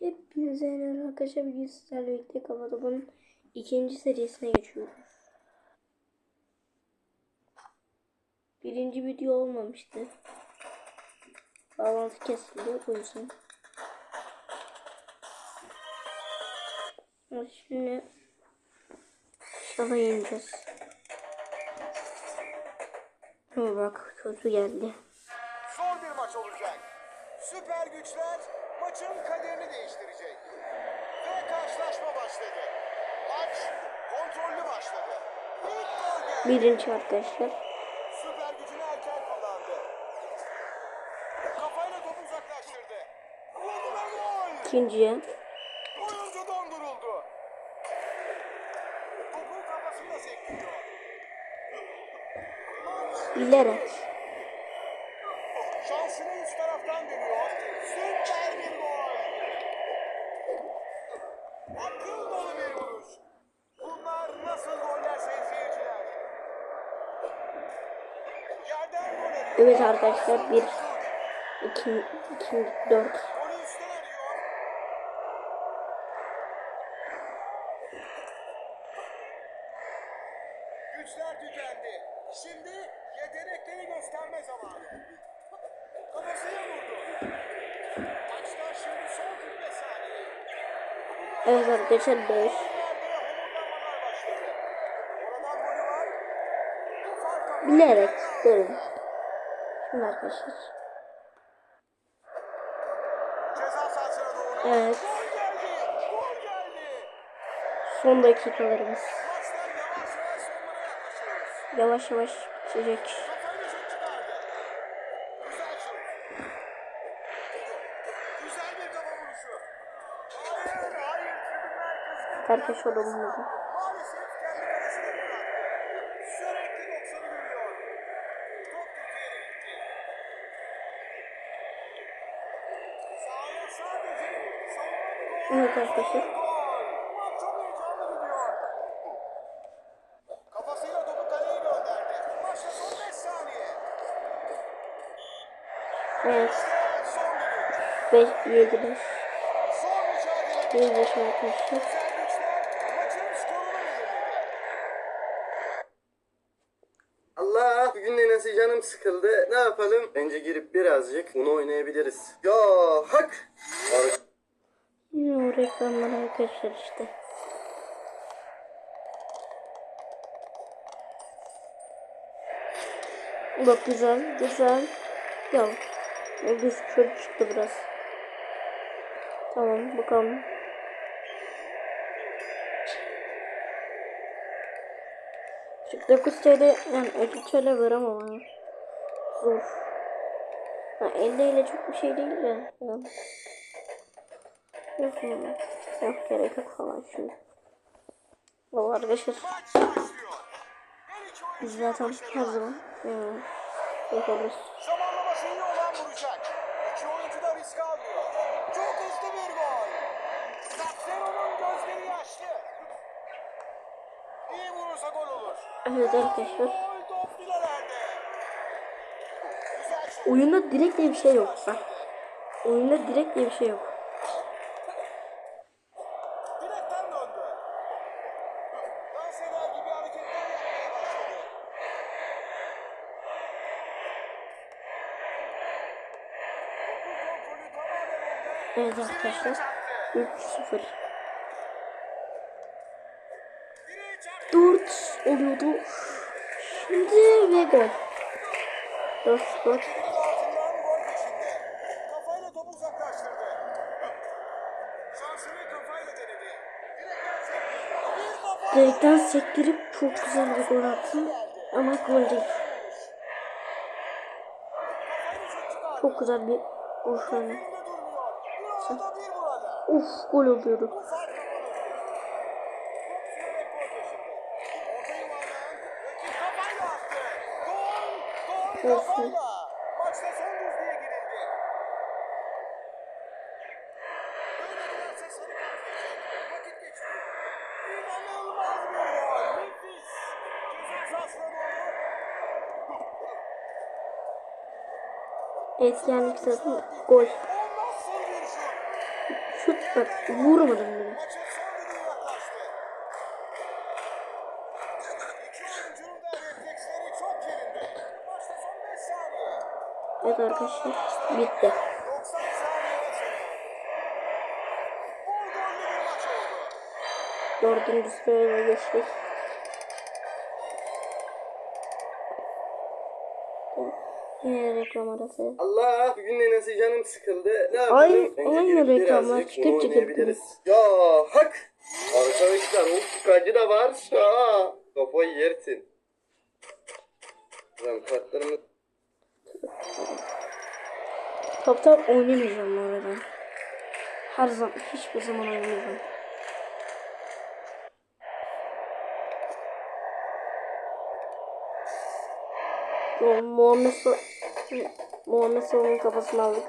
Hepinize merhaba arkadaşlar. Bugün sizlerle birlikte Top'un ikinci serisine geçiyoruz. Birinci video olmamıştı. Bağlantı kesildi o yüzden. Şimdi inşallah yeneceğiz. Ama bak kötü geldi. Zor bir maç olacak. Süper güçler maçın kaderini değiştirecek. Ve karşılaşma başladı. Maç kontrollü başladı. Birinci arkadaşlar. Süper gücünü erken kullandı. Kafayla topu uzaklaştırdı. Vurdu ve gol. İkinciye. Oyuncu donduruldu. Topu kafasıyla sektiriyor. Maç Bilerek. Şansını üst taraftan deniyor. Süper bir gol. Akıl dolu bir vuruş. Bunlar nasıl goller sayın seyirciler? Yerden gol arıyor. Evet arkadaşlar bir, iki, iki, dört. Güçler tükendi. Şimdi yetenekleri gösterme zamanı. Kafasına vurdu. Maçta şimdi son 45 saniye. Evet arkadaşlar beş. Bilerek derim. Şimdi arkadaşlar. Evet. Son dakikalarımız. Yavaş yavaş bitecek. Kafayla şut çıkardı. Güzel şut. Güzel bir kafa vuruşu. Hayır, hayır. Tribünler kızgın. Herkes orada bulundu. Maalesef kendi kalesine bıraktı. Sürekli 90'ı görüyor. Top Türkiye'ye gitti. Sahaya sadece savunma bir gol. Evet arkadaşlar. Gol. Maç çok heyecanlı gidiyor. Kafasıyla topu kaleye gönderdi. Maçta son 5 saniye. Evet. Son düdük. 5, 7, 5. Son mücadele. 7, 5 arkadaşlar. Allah bugün de nasıl canım sıkıldı. Ne yapalım? Bence girip birazcık bunu oynayabiliriz. Ya hak. Reklamlar arkadaşlar işte. Bak güzel, güzel. Ya, biz şöyle çıktı biraz. Tamam, bakalım. Şu 9 TL, yani 50 TL veremem ama. Zor. Ha, 50 ile çok bir şey değil de. Yani. Yok mu? Yok gerek yok falan şimdi. Valla arkadaşlar biz zaten her zaman yani, yaparız. Zamanlaması iyi olan vuracak. İki oyuncu da risk almıyor. Çok hızlı bir gol. Zaptero'nun gözleri yaşlı. İyi vurursa gol olur. Evet arkadaşlar. Şut. Oyunda direkt diye bir şey yok bak. Oyunda direkt diye bir şey yok. Evet arkadaşlar. 3-0. Direğe çarptı. 4 oluyordu. Şimdi ve gol. 4 4. Dibinin altından gol. Direkten sektirip çok güzel bir gol attım. Ama gol değil. Çok güzel bir vuruş yani. Burada. Uf gol oluyordu. Gol. Gol! Gol Olsun. kafayla. Maçta son düzlüğe son 5 saniye. Evet arkadaşlar bitti. 90 saniyede sona. Bol gollü bir maç oldu. Dördüncü sıraya geçtik. Yine reklam arası. Allah bugün nasıl canım sıkıldı. Ne Ay, yapalım? Bence aynı reklamlar çıkıp çıkıp. Ya hak. Arkadaşlar o fukacı da var. Ha. Kafayı yersin. Lan kartlarımı Top top oynamayacağım bu arada. Her zaman hiçbir zaman oynamayacağım. Muhammed Sa Muhammed Salah'ın kafasını aldık.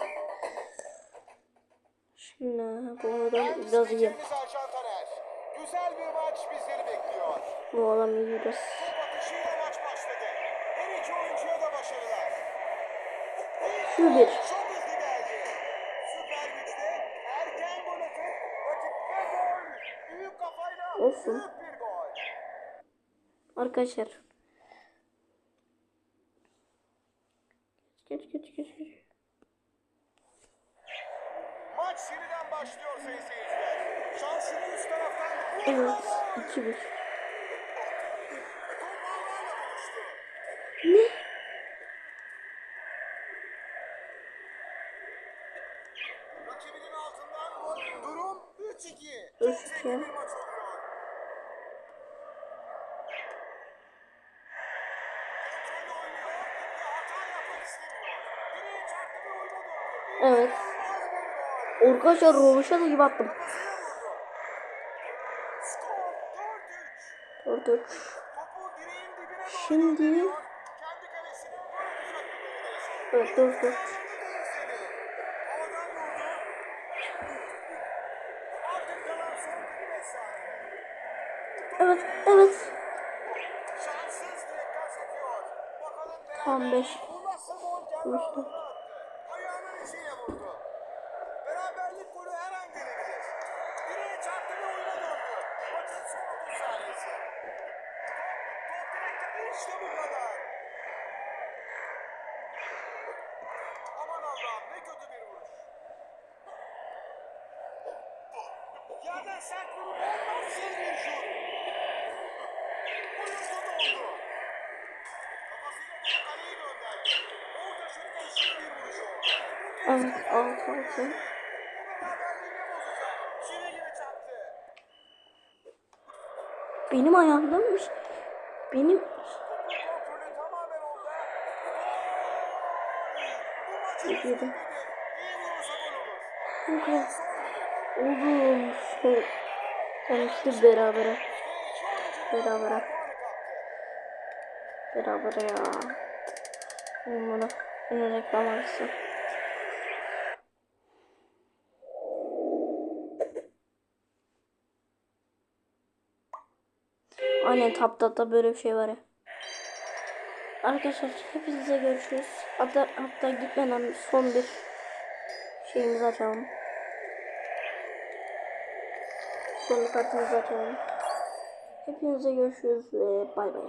Şimdi bunu da biraz iyi. Güzel bir maç bizleri bekliyor. Bu adam iyi biraz. Top atışıyla maç başladı. Her iki oyuncuya da başarılar. Şu bir. Çok hızlı geldi. Süper güçte erken gol atıp rakibine gol. Büyük kafayla Olsun. büyük bir gol. Arkadaşlar. Geç geç geç. Maç yeniden başlıyor sayın seyirciler. Şansını üst taraftan Evet. 2-1. Top ağlarla buluştu. Ne? Evet. Arkadaşlar Rovaşata gibi attım. 4-3. Şimdi Evet 4-4. Evet, evet. Tam 5. 3 4. Yerden sert vurup olmazsız bir şut. Oyuncu doldu. Kafasıyla topu kaleye gönderdi. Orta şut değişik bir vuruş oldu. Evet 6 6. Bu beraberliğini bozacak. Çivi gibi çarptı. Benim. Benim kontrolü tamamen onda. Gol! Bu maçın Oğlum. Düdük. Oğlum. Tanıştık berabere. Berabere. ya. Bana. Yine reklam arası. Aynen Taptat'ta böyle bir şey var ya. Arkadaşlar hepinize görüşürüz. Hatta, hatta gitmeden son bir şeyimizi açalım. Son kartımızı açalım. Hepinize görüşürüz ve bay bay.